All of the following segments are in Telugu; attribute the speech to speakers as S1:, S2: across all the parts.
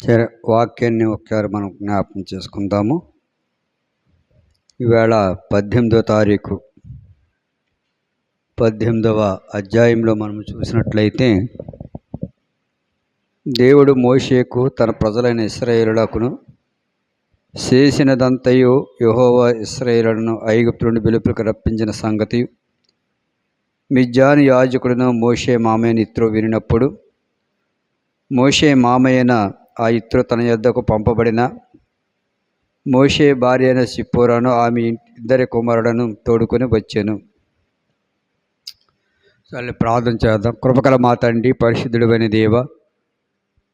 S1: సరే వాక్యాన్ని ఒకసారి మనం జ్ఞాపకం చేసుకుందాము. ఈవేళ పద్దెనిమిదో తారీఖు పద్దెనిమిదవ అధ్యాయంలో మనం చూసినట్లయితే దేవుడు మోషేకు తన ప్రజలైన ఇస్రాయేలులకును చేసినదంతయు యహోవా ఇస్రాయేలులను ఐగుప్తు నుండి వెలుపులకు రప్పించిన సంగతి మిజ్జాను యాజకుడును మోషే మామయ్యని ఇత్రో వినినప్పుడు మోషే మామయ్యన ఆ ఇత్రు తన యొద్దకు పంపబడిన మోషే భార్య అయిన సిప్పోరాను ఆమె ఇద్దరి కుమారులను తోడుకొని వచ్చాను. సరే ప్రార్థన చేద్దాం. కృపకల మా తండ్రి పరిశుద్ధుడైన దేవ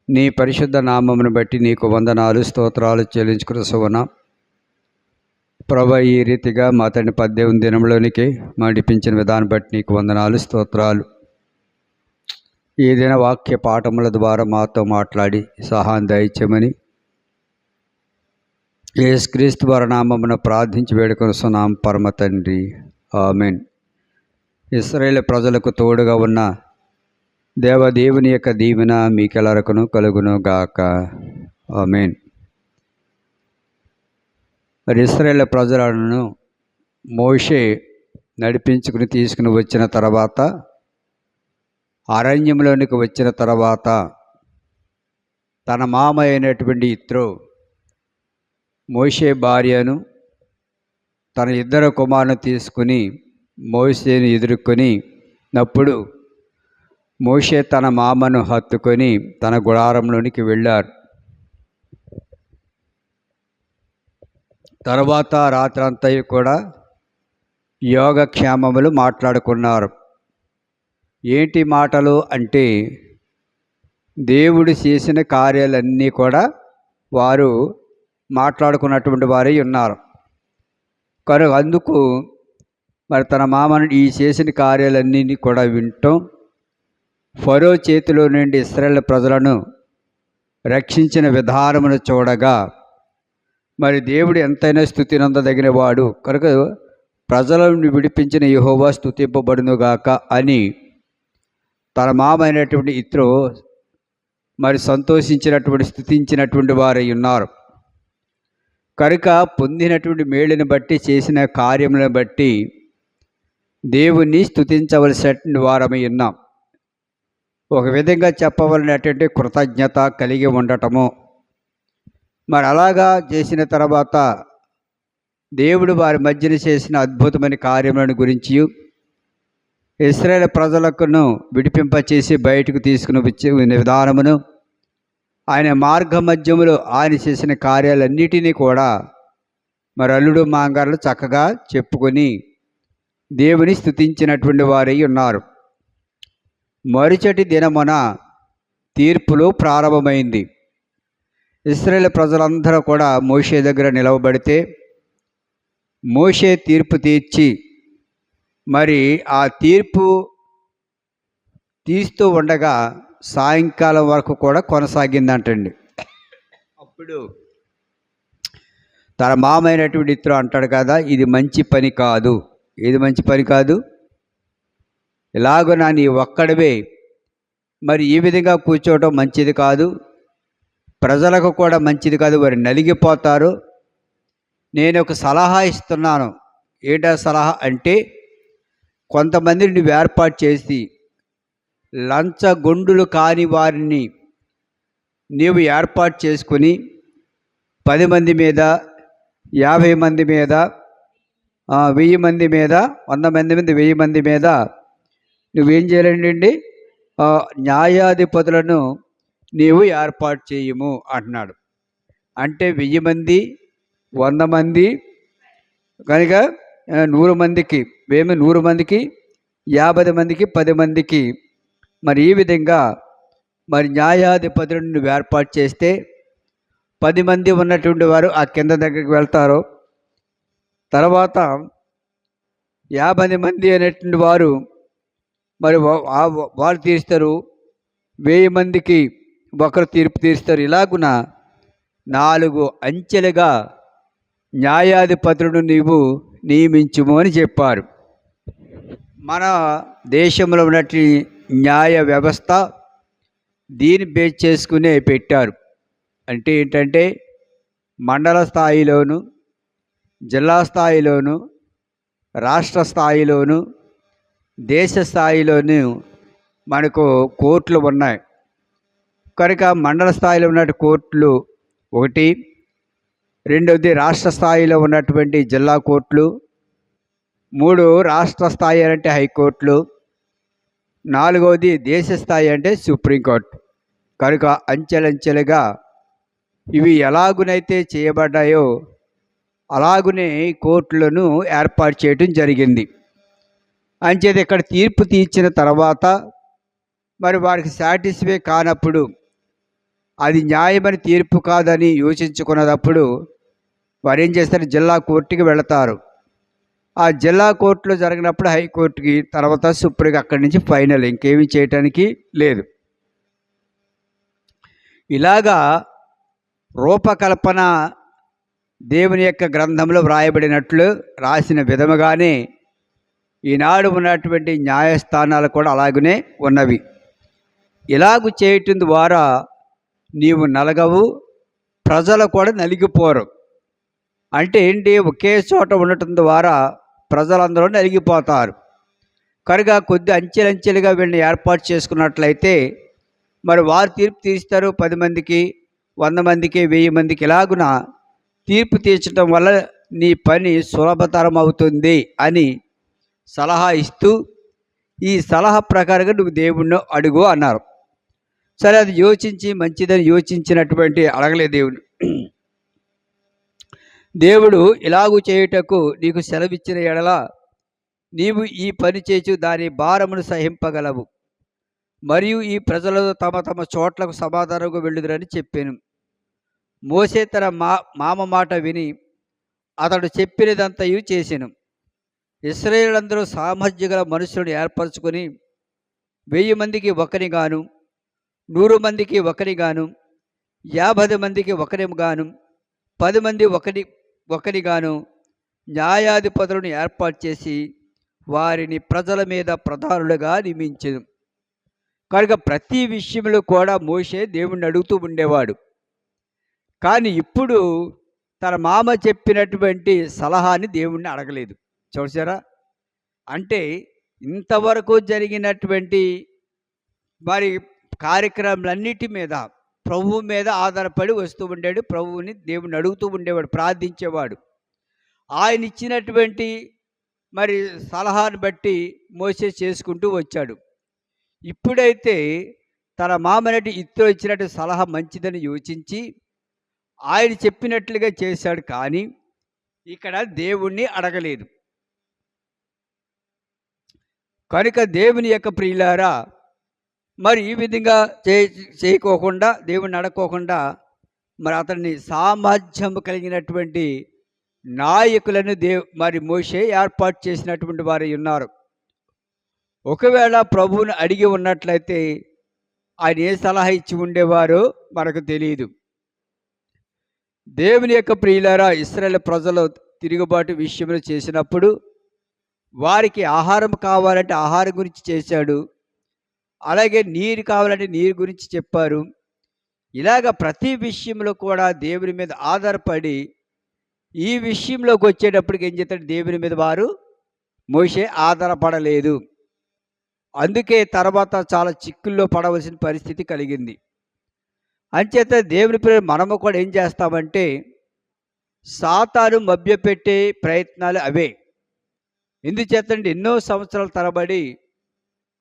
S1: నీ పరిశుద్ధ నామమును బట్టి నీకు వందనాలు స్తోత్రాలు చెల్లించుకున్న సువన ప్రభ ఈ రీతిగా మా తండ్రి పద్దెనిమిది దినంలోనికి నడిపించిన విధానం బట్టి నీకు వందనాలు స్తోత్రాలు. ఏదైనా వాక్య పాఠముల ద్వారా మాతో మాట్లాడి సహాయం దయచేయమని యేసుక్రీస్తు వరనామమున నామమున ప్రార్థించి వేడుకొనిస్తున్నాం. పరమ తండ్రి. ఆమెన్. ఇస్రాయేల్ ప్రజలకు తోడుగా ఉన్న దేవదేవుని యొక్క దీవెన మీకెలరకును కలుగును గాక. ఆమెన్. మరి ఇస్రాయేల్ ప్రజలను మోషే నడిపించుకుని తీసుకుని వచ్చిన తర్వాత అరణ్యంలోనికి వచ్చిన తర్వాత తన మామ అయినటువంటి ఇత్రో మోషే భార్యను తన ఇద్దరు కుమారును తీసుకుని మోసేను ఎదుర్కొని నప్పుడు మోషే తన మామను హత్తుకొని తన గుడారంలోనికి వెళ్ళారు. తర్వాత రాత్రంతా కూడా యోగక్షేమములు మాట్లాడుకున్నారు. ఏంటి మాటలు అంటే దేవుడు చేసిన కార్యాలన్నీ కూడా వారు మాట్లాడుకున్నటువంటి వారే ఉన్నారు. కనుక అందుకు మరి తన మామను ఈ చేసిన కార్యాలన్నీ కూడా వింటాం ఫరో చేతిలో నుండి ఇస్రాయేల్ ప్రజలను రక్షించిన విధానమును చూడగా మరి దేవుడు ఎంతైనా స్థుతి నందదగిన వాడు. కనుక ప్రజలను విడిపించిన యహోవా స్థుతింపబడునుగాక అని తన మామైనటువంటి ఇత్రో మరి సంతోషించినటువంటి స్థుతించినటువంటి వారై ఉన్నారు. కనుక పొందినటువంటి మేలుని బట్టి చేసిన కార్యములను బట్టి దేవుణ్ణి స్థుతించవలసినటువంటి వారమై ఉన్నాం. ఒక విధంగా చెప్పవలనటువంటి కృతజ్ఞత కలిగి ఉండటము. మరి అలాగా చేసిన తర్వాత దేవుడు వారి మధ్యన చేసిన అద్భుతమైన కార్యములను గురించి ఇస్రాయేల్ ప్రజలకును విడిపింపచేసి బయటకు తీసుకుని వచ్చే విధానమును ఆయన మార్గ మధ్యములో ఆయన చేసిన కార్యాలన్నిటినీ కూడా మరి అల్లుడు మాంగారులు చక్కగా చెప్పుకొని దేవుని స్థుతించినటువంటి వారై ఉన్నారు. మరుచటి దినమున తీర్పులు ప్రారంభమైంది. ఇస్రాయేల్ ప్రజలందరూ కూడా మోషే దగ్గర నిలవబడితే మోషే తీర్పు తీర్చి మరి ఆ తీర్పు తీస్తూ ఉండగా సాయంకాలం వరకు కూడా కొనసాగిందంటండి. అప్పుడు తన మామైనటువంటి ఇతరు అంటాడు కదా ఇది మంచి పని కాదు. ఇది మంచి పని కాదు? ఇలాగున నీ ఒక్కడవే. మరి ఈ విధంగా కూర్చోవటం మంచిది కాదు. ప్రజలకు కూడా మంచిది కాదు. వారు నలిగిపోతారు. నేను ఒక సలహా ఇస్తున్నాను. ఏంటా సలహా? అంటే కొంతమందిని నువ్వు ఏర్పాటు చేసి లంచగొండులు కాని వారిని నీవు ఏర్పాటు చేసుకుని పది మంది మీద యాభై మంది మీద వెయ్యి మంది మీద వంద మంది మీద వెయ్యి మంది మీద నువ్వేం చేయాలండి న్యాయాధిపతులను నీవు ఏర్పాటు చేయము అంటున్నాడు. అంటే వెయ్యి మంది వంద మంది కనుక నూరు మందికి మేము నూరు మందికి యాభై మందికి పది మందికి. మరి ఈ విధంగా మరి న్యాయాధిపతులను నువ్వు ఏర్పాటు చేస్తే పది మంది ఉన్నటువంటి వారు ఆ కింద దగ్గరికి వెళ్తారు. తర్వాత యాభై మంది అనేటువంటి వారు మరి వాళ్ళు తీస్తారు వెయ్యి మందికి ఒకరు తీర్పు తీస్తారు ఇలాగున నాలుగు అంచెలుగా న్యాయాధిపతులను నీవు నియమించుము అని చెప్పారు. మన దేశంలో ఉన్నటి న్యాయ వ్యవస్థ దీన్ని బేస్ చేసుకునే పెట్టారు. అంటే ఏంటంటే మండల స్థాయిలోను జిల్లా స్థాయిలోను రాష్ట్ర స్థాయిలోను దేశ స్థాయిలోను మనకు కోర్టులు ఉన్నాయి. కనుక మండల స్థాయిలో ఉన్న కోర్టులు ఒకటి రెండవది రాష్ట్ర స్థాయిలో ఉన్నటువంటి జిల్లా కోర్టులు. మూడు రాష్ట్ర స్థాయి అంటే హైకోర్టులు. నాలుగవది దేశ స్థాయి అంటే సుప్రీంకోర్టు. కనుక అంచెలంచెలుగా ఇవి ఎలాగునైతే చేయబడ్డాయో అలాగునే కోర్టులను ఏర్పాటు చేయడం జరిగింది. అంచేది ఇక్కడ తీర్పు తీర్చిన తర్వాత మరి వారికి సాటిస్ఫై కానప్పుడు అది న్యాయమని తీర్పు కాదని యోచించుకున్నప్పుడు వారు ఏం చేస్తారు? జిల్లా కోర్టుకి వెళతారు. ఆ జిల్లా కోర్టులో జరిగినప్పుడు హైకోర్టుకి తర్వాత సుప్రీం అక్కడి నుంచి ఫైనల్ ఇంకేమీ చేయటానికి లేదు. ఇలాగా రూపకల్పన దేవుని యొక్క గ్రంథంలో వ్రాయబడినట్లు రాసిన విధముగానే ఈనాడు ఉన్నటువంటి న్యాయస్థానాలు కూడా అలాగనే ఉన్నవి. ఇలాగు చేయటం ద్వారా నీవు నలగవు ప్రజలు కూడా నలిగిపోరు. అంటే ఏంటి? ఒకే చోట ఉండటం ద్వారా ప్రజలందరూ నలిగిపోతారు. కనుక కొద్ది అంచెలంచెలుగా వీళ్ళని ఏర్పాటు చేసుకున్నట్లయితే మరి వారు తీర్పు తీస్తారు. పది మందికి వంద మందికి వెయ్యి మందికి ఇలాగున తీర్పు తీర్చడం వల్ల నీ పని సులభతరం అవుతుంది అని సలహా ఇస్తూ ఈ సలహా ప్రకారంగా నువ్వు దేవుణ్ణి అడుగు అన్నారు. సరే అది యోచించి మంచిదని యోచించినటువంటి అడగలే దేవుడు. దేవుడు ఇలాగు చేయుటకు నీకు సెలవిచ్చిన ఎడల నీవు ఈ పని చేచు దాని భారమును సహింపగలవు. మరియు ఈ ప్రజలు తమ తమ చోట్లకు సమాధానంగా వెళ్ళుదురని చెప్పాను. మోసే తన మా మామ మాట విని అతడు చెప్పినదంతయు చేసాను. ఇస్రాయేలందరూ సామర్థ్య గల మనుషులను ఏర్పరచుకొని వెయ్యి మందికి ఒకరిగాను నూరు మందికి ఒకరిగాను యాభై మందికి ఒకరిగాను పది మంది ఒకరి ఒకరిగాను న్యాయాధిపతులను ఏర్పాటు చేసి వారిని ప్రజల మీద ప్రధానులుగా నియమించను. కనుక ప్రతి విషయంలో కూడా మోసే దేవుణ్ణి అడుగుతూ ఉండేవాడు. కానీ ఇప్పుడు తన మామ చెప్పినటువంటి సలహాని దేవుణ్ణి అడగలేదు. చూసారా అంటే ఇంతవరకు జరిగినటువంటి మరి కార్యక్రమాలన్నిటి మీద ప్రభువు మీద ఆధారపడి వస్తూ ఉండేడు ప్రభువుని దేవుని అడుగుతూ ఉండేవాడు ప్రార్థించేవాడు. ఆయన ఇచ్చినటువంటి మరి సలహాను బట్టి మోసే చేసుకుంటూ వచ్చాడు. ఇప్పుడైతే తన మామనటి ఇత్తో ఇచ్చినట్టు సలహా మంచిదని యోచించి ఆయన చెప్పినట్లుగా చేశాడు కానీ ఇక్కడ దేవుణ్ణి అడగలేదు. కనుక దేవుని యొక్క ప్రియులారా మరి ఈ విధంగా చే చేయకోకుండా దేవుణ్ణి అడగకోకుండా మరి అతన్ని సామర్థ్యం కలిగినటువంటి నాయకులను దేవ్ మరి మోసే ఏర్పాటు చేసినటువంటి వారు ఉన్నారు. ఒకవేళ ప్రభువుని అడిగి ఉన్నట్లయితే ఆయన ఏ సలహా ఇచ్చి ఉండేవారో మనకు తెలియదు దేవుని యొక్క ప్రియులారా ఇస్రాయల్ ప్రజలు తిరుగుబాటు విషయంలో చేసినప్పుడు వారికి ఆహారం కావాలంటే ఆహారం గురించి చేశాడు. అలాగే నీరు కావాలంటే నీరు గురించి చెప్పారు. ఇలాగ ప్రతి విషయంలో కూడా దేవుని మీద ఆధారపడి ఈ విషయంలోకి వచ్చేటప్పటికి ఏం చేస్తాడు? దేవుని మీద వారు మోసే ఆధారపడలేదు. అందుకే తర్వాత చాలా చిక్కుల్లో పడవలసిన పరిస్థితి కలిగింది. అంచేత దేవుని పేరు మనము కూడా ఏం చేస్తామంటే సాతాను మభ్యపెట్టే ప్రయత్నాలు అవే. ఎందుచేతండి ఎన్నో సంవత్సరాల తరబడి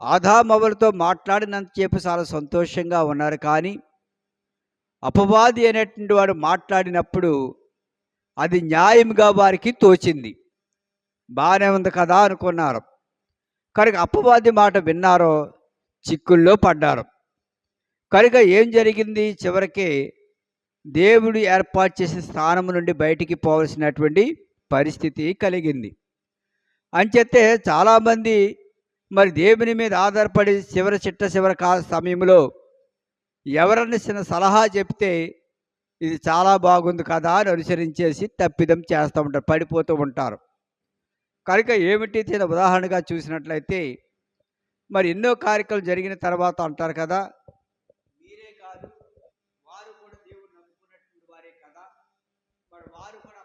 S1: ఆదామవులతో మాట్లాడినంతసేపు చాలా సంతోషంగా ఉన్నారు. కానీ అపవాది అనేటువంటి వాడు మాట్లాడినప్పుడు అది న్యాయంగా వారికి తోచింది. బాగానే ఉంది కదా అనుకున్నారు. కనుక అపవాది మాట విన్నారో చిక్కుల్లో పడ్డారు. కనుక ఏం జరిగింది? చివరికి దేవుడు ఏర్పాటు చేసిన స్థానం నుండి బయటికి పోవలసినటువంటి పరిస్థితి కలిగింది. అంచేతే చాలామంది మరి దేవుని మీద ఆధారపడి చివరి చిట్ట చివరి కా సమయంలో ఎవరన్నా చిన్న సలహా చెప్తే ఇది చాలా బాగుంది కదా అని అనుసరించేసి తప్పిదం చేస్తూ ఉంటారు పడిపోతూ ఉంటారు. కనుక ఏమిటి దీని ఉదాహరణగా చూసినట్లయితే మరి ఎన్నో కార్యక్రమం జరిగిన తర్వాత అంటారు కదా మీరే కాదు వారు కూడా దేవుడు వారే కదా మరి వారు కూడా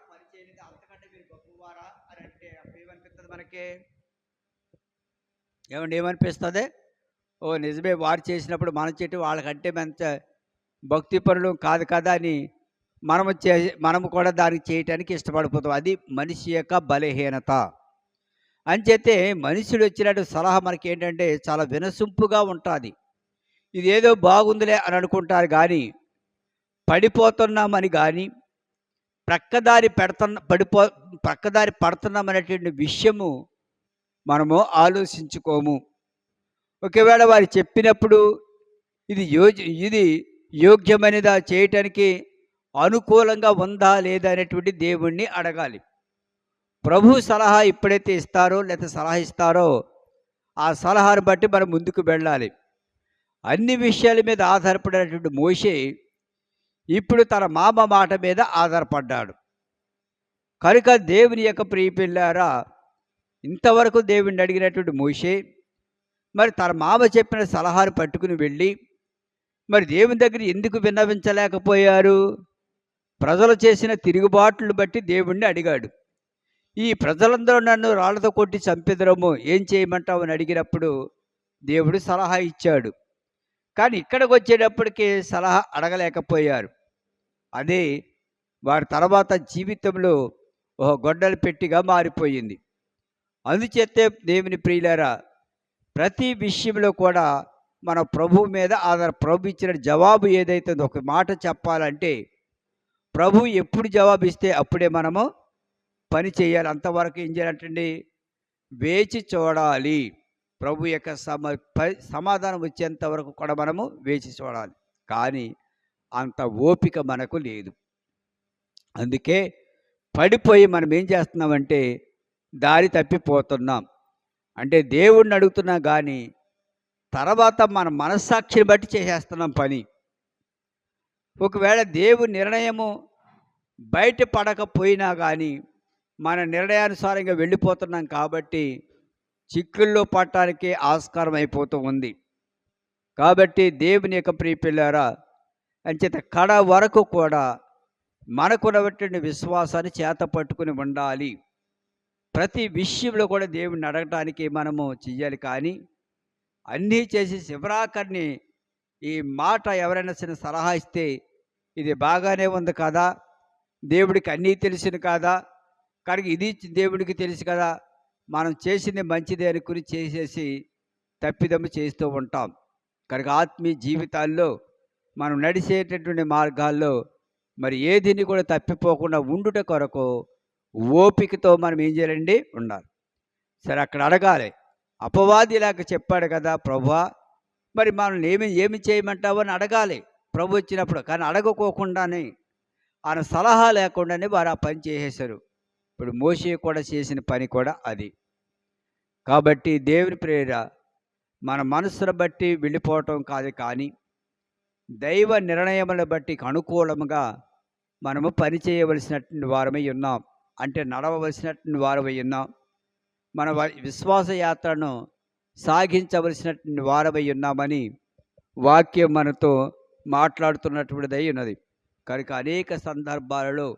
S1: అంతకంటే మీరు గొప్పవారా అని అంటే అప్పుడు ఏమనిపిస్తుంది మనకే? ఏమండి ఏమనిపిస్తుంది? ఓ నిజమే వారు చేసినప్పుడు మన చెట్టు వాళ్ళకంటే మంచి భక్తి పనులు కాదు కదా అని మనము చే మనము కూడా దానికి చేయటానికి ఇష్టపడిపోతాం. అది మనిషి యొక్క బలహీనత. అంచేతే మనుషులు వచ్చినట్టు సలహా మనకి ఏంటంటే చాలా వినసొంపుగా ఉంటుంది. ఇదేదో బాగుందిలే అని అనుకుంటారు కానీ పడిపోతున్నామని కానీ ప్రక్కదారి పెడుతున్న పడిపో ప్రక్కదారి పడుతున్నామనేటువంటి విషయము మనము ఆలోచించుకోము. ఒకవేళ వారు చెప్పినప్పుడు ఇది యోజ ఇది యోగ్యమైనదా చేయటానికి అనుకూలంగా ఉందా లేదా అనేటువంటి దేవుణ్ణి అడగాలి. ప్రభు సలహా ఎప్పుడైతే ఇస్తారో లేదా సలహా ఇస్తారో ఆ సలహాను బట్టి మనం ముందుకు వెళ్ళాలి. అన్ని విషయాల మీద ఆధారపడినటువంటి మోషే ఇప్పుడు తన మామ మాట మీద ఆధారపడ్డాడు. కనుక దేవుని యొక్క ప్రియపిల్లారా ఇంతవరకు దేవుణ్ణి అడిగినటువంటి మోషే మరి తన మామ చెప్పిన సలహాను పట్టుకుని వెళ్ళి మరి దేవుని దగ్గర ఎందుకు విన్నవించలేకపోయారు? ప్రజలు చేసిన తిరుగుబాట్లు బట్టి దేవుణ్ణి అడిగాడు. ఈ ప్రజలందరూ నన్ను రాళ్ళతో కొట్టి చంపెదరము ఏం చేయమంటావు అని అడిగినప్పుడు దేవుడు సలహా ఇచ్చాడు. కానీ ఇక్కడికి వచ్చేటప్పటికి సలహా అడగలేకపోయారు. అదే వారి తర్వాత జీవితంలో ఒక గొడ్డలి పెట్టిగా మారిపోయింది. అందుచేతే దేవుని ప్రియులారా ప్రతి విషయంలో కూడా మన ప్రభు మీద ఆధార ప్రభు ఇచ్చిన జవాబు ఏదైతే ఒక మాట చెప్పాలంటే ప్రభు ఎప్పుడు జవాబు ఇస్తే అప్పుడే మనము పని చేయాలి. అంతవరకు ఏం చేయాలంటండి? వేచి చూడాలి. ప్రభు యొక్క సమ ప- సమాధానం వచ్చేంత వరకు కూడా మనము వేచి చూడాలి. కానీ అంత ఓపిక మనకు లేదు. అందుకే పడిపోయి మనం ఏం చేస్తున్నామంటే దారి తప్పిపోతున్నాం. అంటే దేవుణ్ణి అడుగుతున్నా కానీ తర్వాత మన మనస్సాక్షిని బట్టి చేసేస్తున్నాం పని. ఒకవేళ దేవుని నిర్ణయము బయట పడకపోయినా కానీ మన నిర్ణయానుసారంగా వెళ్ళిపోతున్నాం కాబట్టి చిక్కుల్లో పట్టడానికి ఆస్కారం అయిపోతూ ఉంది. కాబట్టి దేవుని యొక్క ప్రియపిల్లారా అంచేత కడ వరకు కూడా మనకున్నటువంటి విశ్వాసాన్ని చేత పట్టుకుని ఉండాలి. ప్రతి విషయంలో కూడా దేవుణ్ణి అడగటానికి మనము చెయ్యాలి కానీ అన్నీ చేసి శివరాకర్ని ఈ మాట ఎవరైనా చిన్న సలహా ఇస్తే ఇది బాగానే ఉంది కదా దేవుడికి అన్నీ తెలిసిన కదా కనుక ఇది దేవుడికి తెలుసు కదా మనం చేసింది మంచిదే అనుకుని చేసేసి తప్పిదమ్ము చేస్తూ ఉంటాం. కనుక ఆత్మీయ జీవితాల్లో మనం నడిచేటటువంటి మార్గాల్లో మరి ఏదిని కూడా తప్పిపోకుండా ఉండుట కొరకు ఓపికతో మనం ఏం చేయాలండి? ఉండాలి. సరే అక్కడ అడగాలి. అపవాది ఇలాగ చెప్పాడు కదా ప్రభా మరి మనల్ని ఏమి ఏమి చేయమంటావు అని అడగాలి. ప్రభు వచ్చినప్పుడు కానీ అడగకోకుండానే ఆయన సలహా లేకుండానే వారు ఆ పని చేసేశారు. ఇప్పుడు మోసే కూడా చేసిన పని కూడా అది. కాబట్టి దేవుని ప్రేర మన మనసును బట్టి వెళ్ళిపోవటం కాదు కానీ దైవ నిర్ణయములను బట్టి అనుకూలముగా మనము పని చేయవలసినటువంటి వారమై ఉన్నాం. అంటే నడవవలసినటువంటి వారమై ఉన్నాం. మన విశ్వాస యాత్రను సాగించవలసినటువంటి వారమై ఉన్నామని వాక్యం మనతో మాట్లాడుతున్నటువంటిదై ఉన్నది. కనుక అనేక సందర్భాలలో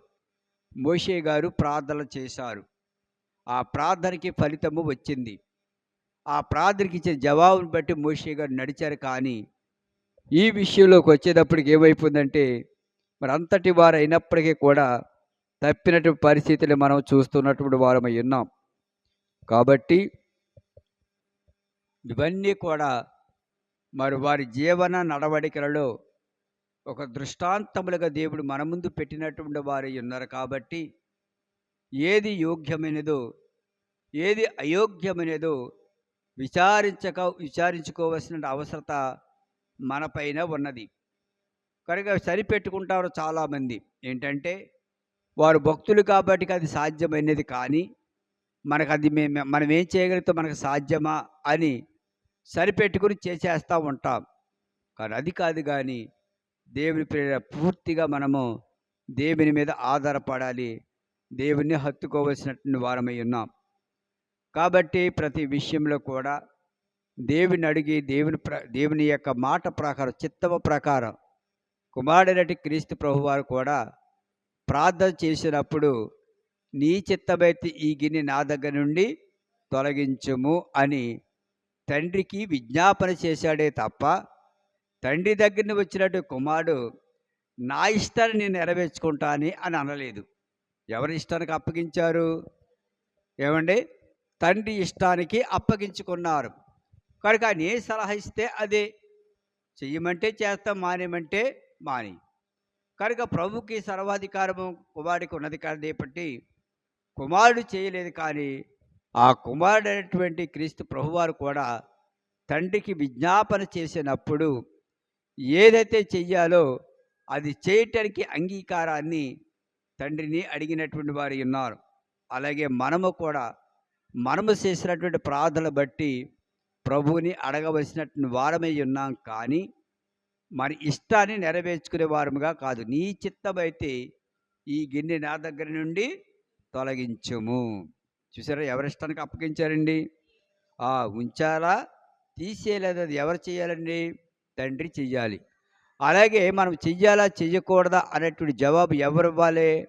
S1: మోషే గారు ప్రార్థన చేశారు. ఆ ప్రార్థనకి ఫలితము వచ్చింది. ఆ ప్రార్థనకి ఇచ్చే జవాబుని బట్టి మోషే గారు నడిచారు. కానీ ఈ విషయంలోకి వచ్చేటప్పటికి ఏమైపోయిందంటే మరి అంతటి వారు అయినప్పటికీ కూడా తప్పినటువంటి పరిస్థితులు మనం చూస్తున్నటువంటి వారమై ఉన్నాం. కాబట్టి ఇవన్నీ కూడా మరి వారి జీవన నడవడికలలో ఒక దృష్టాంతములుగా దేవుడు మన ముందు పెట్టినటువంటి వారు ఉన్నారు కాబట్టి ఏది యోగ్యమైనదో ఏది అయోగ్యమైనదో విచారించక విచారించుకోవాల్సిన అవసరత మనపైన ఉన్నది. కనుక సరిపెట్టుకుంటారు చాలామంది. ఏంటంటే వారు భక్తులు కాబట్టి అది సాధ్యమైనది కానీ మనకు అది మేము మనం ఏం చేయగలిగితే మనకు సాధ్యమా అని సరిపెట్టుకుని చేసేస్తూ ఉంటాం. కానీ అది కాదు కానీ దేవుని ప్రేర పూర్తిగా మనము దేవుని మీద ఆధారపడాలి. దేవుణ్ణి హత్తుకోవలసినటువంటి వారమై ఉన్నాం. కాబట్టి ప్రతి విషయంలో కూడా దేవుని అడిగి దేవుని ప్ర దేవుని యొక్క మాట ప్రకారం చిత్తమ ప్రకారం కుమారుడైనటి క్రీస్తు ప్రభువారు కూడా ప్రార్థన చేసినప్పుడు నీ చిత్తమైతే ఈ గిన్నె నా దగ్గర నుండి తొలగించుము అని తండ్రికి విజ్ఞాపన చేశాడే తప్ప తండ్రి దగ్గర వచ్చినట్టు కుమారుడు నా ఇష్టాన్ని నేను నెరవేర్చుకుంటాని అని అనలేదు. ఎవరి ఇష్టానికి అప్పగించారు? ఏమండి? తండ్రి ఇష్టానికి అప్పగించుకున్నారు. కనుక ఆయన ఏ సలహా ఇస్తే అదే. చెయ్యమంటే చేస్తాం మానేమంటే మాని కనుక ప్రభుకి సర్వాధికారము కుమారుడికి ఉన్నది కాబట్టి కుమారుడు చేయలేదు కానీ ఆ కుమారుడు అయినటువంటి క్రీస్తు ప్రభువారు కూడా తండ్రికి విజ్ఞాపన చేసినప్పుడు ఏదైతే చెయ్యాలో అది చేయటానికి అంగీకారాన్ని తండ్రిని అడిగినటువంటి వారు ఉన్నారు. అలాగే మనము కూడా మనము చేసినటువంటి ప్రార్థనలు బట్టి ప్రభువుని అడగవలసినటువంటి వారమై ఉన్నాం కానీ మన ఇష్టాన్ని నెరవేర్చుకునే వారముగా కాదు. నీ చిత్తమైతే ఈ గిన్నె నా దగ్గర నుండి తొలగించుము. చూసారా? ఎవరి ఇష్టానికి అప్పగించారండి? ఆ ఉంచాలా? తీసేయలేదు అది ఎవరు చేయాలండి? తండ్రి చెయ్యాలి. అలాగే మనం చెయ్యాలా? చెయ్యకూడదా? అనేటువంటి జవాబు ఎవరు ఇవ్వాలి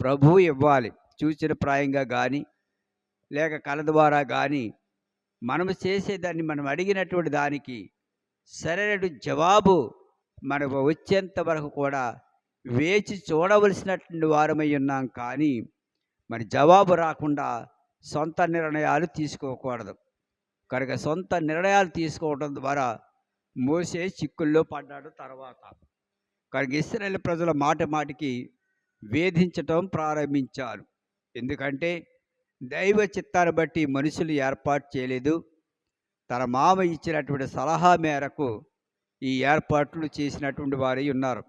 S1: ప్రభువు ఇవ్వాలి. చూసిన ప్రాయంగా కానీ లేక కళ ద్వారా కానీ మనము చేసేదాన్ని మనం అడిగినటువంటి దానికి సరైన జవాబు మనకు వచ్చేంత వరకు కూడా వేచి చూడవలసినటువంటి వారమై ఉన్నాం కానీ మరి జవాబు రాకుండా సొంత నిర్ణయాలు తీసుకోకూడదు. కనుక సొంత నిర్ణయాలు తీసుకోవడం ద్వారా మోసే చిక్కుల్లో పడ్డాడు తర్వాత. కనుక ఇస్రాయేల్ ప్రజల మాట మాటికి వేధించటం ప్రారంభించారు. ఎందుకంటే దైవ చిత్తాన్ని బట్టి మనుషులు ఏర్పాటు చేయలేదు. తన మామ ఇచ్చినటువంటి సలహా మేరకు ఈ ఏర్పాట్లు చేసినటువంటి వారై ఉన్నారు.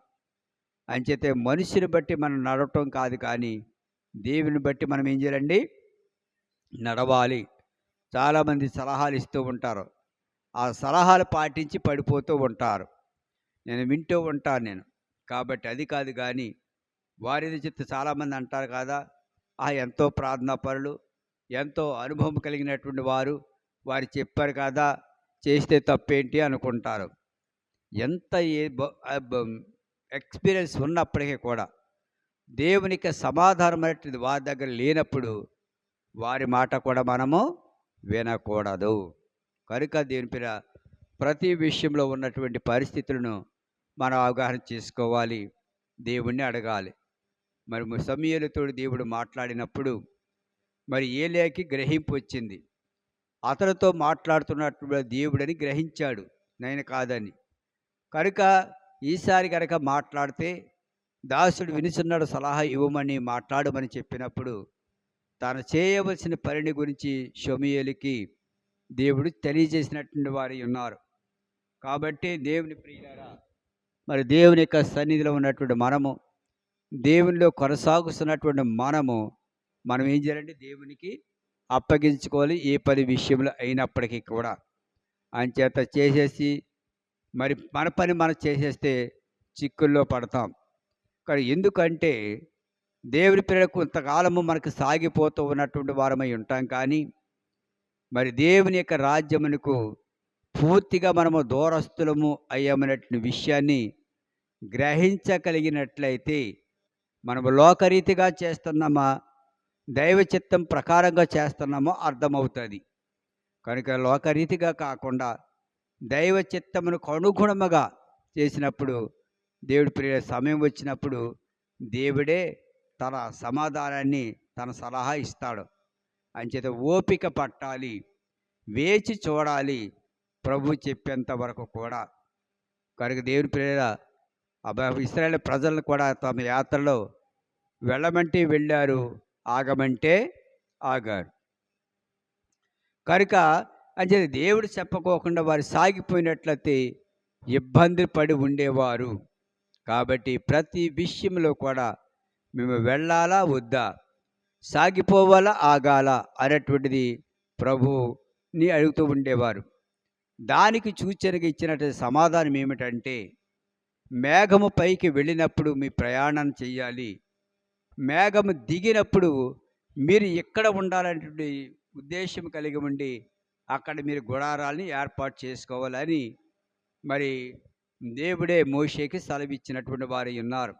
S1: అంచేతే మనుషుని బట్టి మనం నడవటం కాదు కానీ దేవుని బట్టి మనం ఏం చేయాలండి? నడవాలి. చాలామంది సలహాలు ఇస్తూ ఉంటారు. ఆ సలహాలు పాటించి పడిపోతూ ఉంటారు. నేను వింటూ ఉంటాను నేను. కాబట్టి అది కాదు కానీ వారిది చెప్తే చాలామంది అంటారు కదా ఆ ఎంతో ప్రార్థనా పరులు ఎంతో అనుభవం కలిగినటువంటి వారు వారు చెప్పారు కదా చేస్తే తప్పేంటి అనుకుంటారు. ఎంత ఎక్స్పీరియన్స్ ఉన్నప్పటికీ కూడా దేవునికి సమాధానం అనేటువంటిది వారి దగ్గర లేనప్పుడు వారి మాట కూడా మనము వినకూడదు. కనుక దీని పేర ప్రతి విషయంలో ఉన్నటువంటి పరిస్థితులను మనం అవగాహన చేసుకోవాలి. దేవుణ్ణి అడగాలి. మరి సమయలతో దేవుడు మాట్లాడినప్పుడు మరి ఏలేకి గ్రహింపు వచ్చింది. అతనితో మాట్లాడుతున్నట్టు దేవుడని గ్రహించాడు. నేను కాదని. కనుక ఈసారి కనుక మాట్లాడితే దాసుడు వినిచున్నాడు సలహా ఇవ్వమని మాట్లాడమని చెప్పినప్పుడు తాను చేయవలసిన పనిని గురించి షొమియేలికి దేవుడు తెలియజేసినటువంటి వారు ఉన్నారు. కాబట్టి దేవుని ప్రియులారా మరి దేవుని యొక్క సన్నిధిలో ఉన్నటువంటి మనము దేవునిలో కొనసాగుతున్నటువంటి మనము మనం ఏం చేయాలంటే దేవునికి అప్పగించుకోవాలి ఏ పది విషయంలో అయినప్పటికీ కూడా. అంచేత చేసేసి మరి మన పని మనం చేసేస్తే చిక్కుల్లో పడతాం. కానీ ఎందుకంటే దేవుని పిల్లలకు కొంతకాలము మనకు సాగిపోతూ ఉన్నటువంటి వారమై ఉంటాం కానీ మరి దేవుని యొక్క రాజ్యమునకు పూర్తిగా మనము దూరస్తులము అయ్యామనేటువంటి విషయాన్ని గ్రహించగలిగినట్లయితే మనము లోకరీతిగా చేస్తున్నామా? దైవ చిత్తం ప్రకారంగా చేస్తున్నామో అర్థమవుతుంది. కనుక లోకరీతిగా కాకుండా దైవ చిత్తమునకు అనుగుణముగా చేసినప్పుడు దేవుడి ప్రియ సమయం వచ్చినప్పుడు దేవుడే తన సమాధానాన్ని తన సలహా ఇస్తాడు. అంచేత ఓపిక పట్టాలి వేచి చూడాలి ప్రభు చెప్పేంత వరకు కూడా. కనుక దేవుని ప్రేర ఇస్రాయల్ ప్రజలను కూడా తమ యాత్రలో వెళ్ళమంటే వెళ్ళారు. ఆగమంటే ఆగారు కనుక అంటే దేవుడు చెప్పకోకుండా వారు సాగిపోయినట్లయితే ఇబ్బంది పడి ఉండేవారు. కాబట్టి ప్రతి విషయంలో కూడా మేము వెళ్ళాలా వద్దా? సాగిపోవాలా ఆగాలా అనేటువంటిది ప్రభుని అడుగుతూ ఉండేవారు. దానికి సూచనగా ఇచ్చినటువంటి సమాధానం ఏమిటంటే మేఘము పైకి వెళ్ళినప్పుడు మీ ప్రయాణం చేయాలి. మేఘము దిగినప్పుడు మీరు ఎక్కడ ఉండాలనేటువంటి ఉద్దేశం కలిగి ఉండి అక్కడ మీరు గుడారాలని ఏర్పాటు చేసుకోవాలని మరి దేవుడే మోషేకి సెలవిచ్చినటువంటి వారు ఉన్నారు.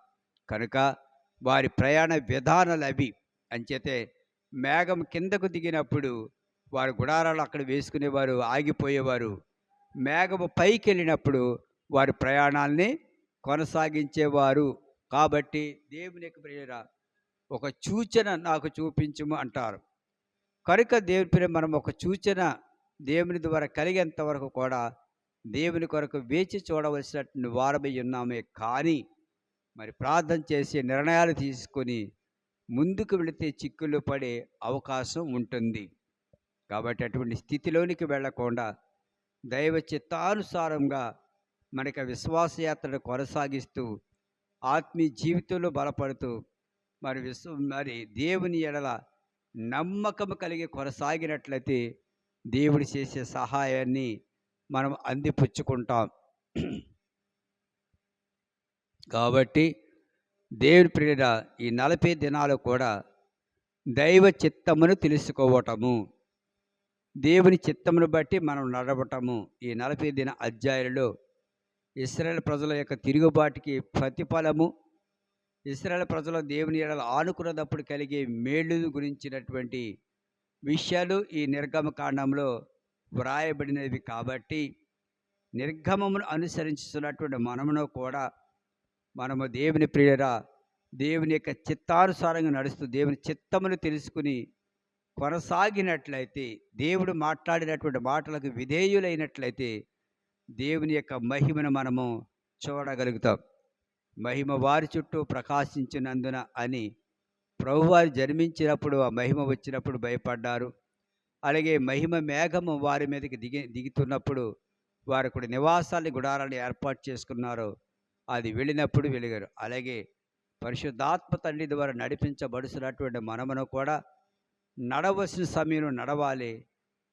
S1: కనుక వారి ప్రయాణ విధానాలు అవి. అంచేతే మేఘం కిందకు దిగినప్పుడు వారు గుడారాలు అక్కడ వేసుకునేవారు ఆగిపోయేవారు. మేఘము పైకి వెళ్ళినప్పుడు వారి ప్రయాణాల్ని కొనసాగించేవారు. కాబట్టి దేవుని యొక్క ప్రేర ఒక సూచన నాకు చూపించుము అంటారు. కనుక దేవుని ప్రేమ మనం ఒక సూచన దేవుని ద్వారా కలిగేంత వరకు కూడా దేవుని కొరకు వేచి చూడవలసినటువంటి వారమై ఉన్నామే. కానీ మరి ప్రార్థన చేసి నిర్ణయాలు తీసుకొని ముందుకు వెళితే చిక్కులు పడే అవకాశం ఉంటుంది. కాబట్టి అటువంటి స్థితిలోనికి వెళ్ళకుండా దైవ చిత్తానుసారంగా మనకి విశ్వాసయాత్రను కొనసాగిస్తూ ఆత్మీయ జీవితంలో బలపడుతూ మరి విశ్వ మరి దేవుని ఎడల నమ్మకం కలిగి కొనసాగినట్లయితే దేవుడు చేసే సహాయాన్ని మనం అందిపుచ్చుకుంటాం. కాబట్టి దేవుని ప్రియుడ ఈ నలభై దినాలు కూడా దైవ చిత్తమును తెలుసుకోవటము దేవుని చిత్తమును బట్టి మనం నడవటము ఈ నలభై దిన అధ్యాయులలో ఇస్రాయేల్ ప్రజల యొక్క తిరుగుబాటుకి ప్రతిఫలము ఇస్రాయల్ ప్రజలు దేవుని ఎడల ఆనుకున్నప్పుడు కలిగే మేళ్ళు గురించినటువంటి విషయాలు ఈ నిర్గమ కాండంలో వ్రాయబడినవి కాబట్టి నిర్గమమును అనుసరించుతున్నటువంటి మనమును కూడా మనము దేవుని ప్రియరా దేవుని యొక్క చిత్తానుసారంగా నడుస్తూ దేవుని చిత్తమును తెలుసుకుని కొనసాగినట్లయితే దేవుడు మాట్లాడినటువంటి మాటలకు విధేయులైనట్లయితే దేవుని యొక్క మహిమను మనము చూడగలుగుతాం. మహిమ వారి చుట్టూ ప్రకాశించినందున అని ప్రభువారు జన్మించినప్పుడు ఆ మహిమ వచ్చినప్పుడు భయపడ్డారు. అలాగే మహిమ మేఘము వారి మీదకి దిగి దిగుతున్నప్పుడు వారు కూడా నివాసాన్ని గుడారాన్ని ఏర్పాటు చేసుకున్నారు. అది వెళ్ళినప్పుడు వెలిగారు. అలాగే పరిశుద్ధాత్మ తండ్రి ద్వారా నడిపించబడుచున్నటువంటి మనమును కూడా నడవలసిన సమయంలో నడవాలి.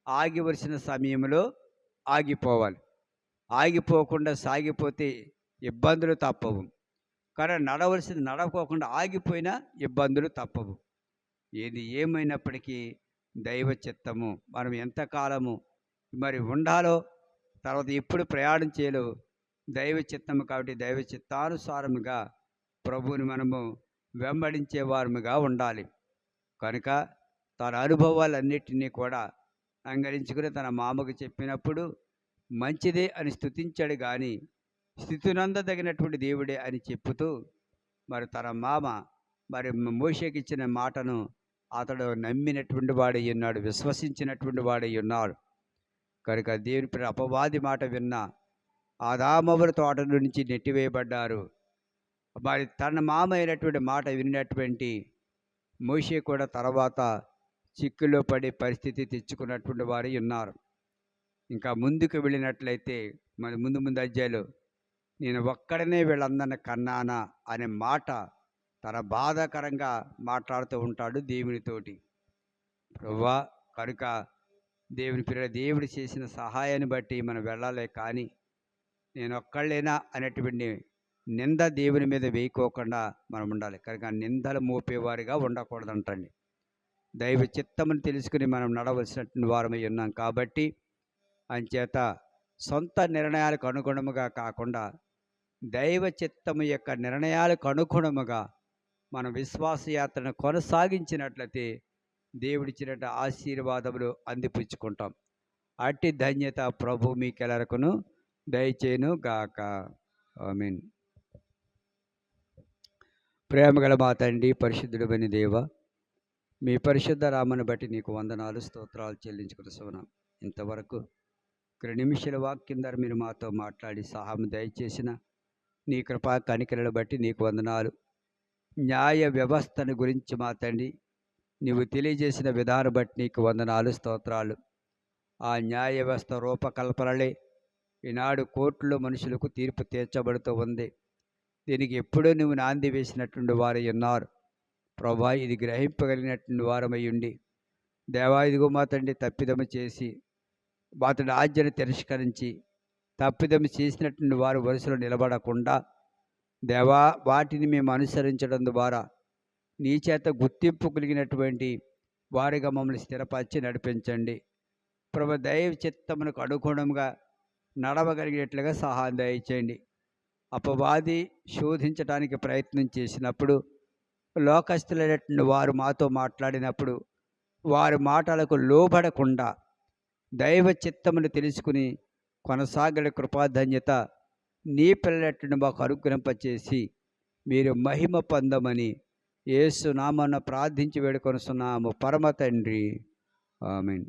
S1: ఆగివలసిన సమయంలో ఆగిపోవాలి. ఆగిపోకుండా సాగిపోతే ఇబ్బందులు తప్పవు. కానీ నడవలసింది నడవకోకుండా ఆగిపోయినా ఇబ్బందులు తప్పవు. ఏది ఏమైనప్పటికీ దైవ చిత్తము. మనం ఎంతకాలము మరి ఉండాలో తర్వాత ఎప్పుడు ప్రయాణం చేయలో దైవ చిత్తము కాబట్టి దైవ చిత్తానుసారముగా ప్రభువుని మనము వెంబడించే వారముగా ఉండాలి. కనుక తన అనుభవాలన్నిటినీ కూడా అంగరించుకుని తన మామకు చెప్పినప్పుడు మంచిదే అని స్థుతించాడు కానీ స్థితినందదగినటువంటి దేవుడే అని చెప్పుతూ మరి తన మామ మరి మోషేకి ఇచ్చిన మాటను అతడు నమ్మినటువంటి వాడై ఉన్నాడు విశ్వసించినటువంటి వాడై ఉన్నాడు. కనుక దేవుని ప్ర- అపవాది మాట విన్న ఆదామవరి తోట నుంచి నెట్టివేయబడ్డారు? మరి తన మామ అయినటువంటి మాట విన్నటువంటి మోషే కూడా తర్వాత చిక్కులో పడే పరిస్థితి తెచ్చుకున్నటువంటి వారు ఉన్నారు. ఇంకా ముందుకు వెళ్ళినట్లయితే మరి ముందు ముందు అధ్యాయులు నేను ఒక్కడనే వీళ్ళందరిని కన్నానా అనే మాట తన బాధాకరంగా మాట్లాడుతూ ఉంటాడు దేవునితోటి. ప్రవ్వా కనుక దేవుని పిల్లల దేవుడు చేసిన సహాయాన్ని బట్టి మనం వెళ్ళాలి కానీ నేను ఒక్కళ్ళేనా అనేటువంటి నింద దేవుని మీద వేయకోకుండా మనం ఉండాలి. కనుక నిందలు మోపేవారిగా ఉండకూడదంటండి. దైవ చిత్తమును తెలుసుకుని మనం నడవలసినటువంటి వారమై ఉన్నాం కాబట్టి అంచేత సొంత నిర్ణయాలకు అనుగుణముగా కాకుండా దైవ చిత్తము యొక్క నిర్ణయాలకు అనుగుణముగా మన విశ్వాసయాత్రను కొనసాగించినట్లయితే దేవుడిచ్చినట్టు ఆశీర్వాదములు అందిపుచ్చుకుంటాం. అట్టి ధన్యత ప్రభు మీకెలరకును దయచేను గాక. ఐ ప్రేమగల మా తండ్రి పరిశుద్ధుడమైన దేవ మీ పరిశుద్ధ రామను బట్టి నీకు వందనాలు స్తోత్రాలు చెల్లించుకున్నాం ఇంతవరకు ఇక్కడ నిమిషాల వాక్యం ద్వారా మీరు మాతో మాట్లాడి సహాయం దయచేసిన నీ కృపా కనికలను బట్టి నీకు వందనాలు. న్యాయ వ్యవస్థను గురించి మా తండ్రి నీవు తెలియజేసిన విధానం బట్టి నీకు వందనాలు స్తోత్రాలు. ఆ న్యాయ వ్యవస్థ రూపకల్పనలే ఈనాడు కోర్టులో మనుషులకు తీర్పు తీర్చబడుతూ ఉంది. దీనికి ఎప్పుడూ నువ్వు నాంది వేసినటువంటి వారు ఉన్నారు. ప్రభా ఇది గ్రహింపగలిగినటువంటి వారమై ఉండి దేవా మా తండ్రి తప్పిదము చేసి మాతడి ఆజ్ఞను తిరస్కరించి తప్పిదం చేసినటువంటి వారు వరుసలో నిలబడకుండా దేవా వాటిని మేము అనుసరించడం ద్వారా నీ చేత గుర్తింపు కలిగినటువంటి వారిగా మమ్మల్ని స్థిరపరిచి నడిపించండి. ప్రభు దైవ చిత్తమునకు అనుగుణంగా నడవగలిగేట్లుగా సహాయం దయచేయండి. అపవాది శోధించడానికి ప్రయత్నం చేసినప్పుడు లోకస్తులైనటువంటి వారు మాతో మాట్లాడినప్పుడు వారి మాటలకు లోబడకుండా దైవ చిత్తమును తెలుసుకుని కొనసాగడి కృపాధన్యత నీ పిల్లలను మాకు అనుగ్రహింపచేసి మీరు మహిమ పొందమని ఏసు నామన్న ప్రార్థించి వేడుకొనుస్తున్నాము పరమ తండ్రి. ఆమెన్.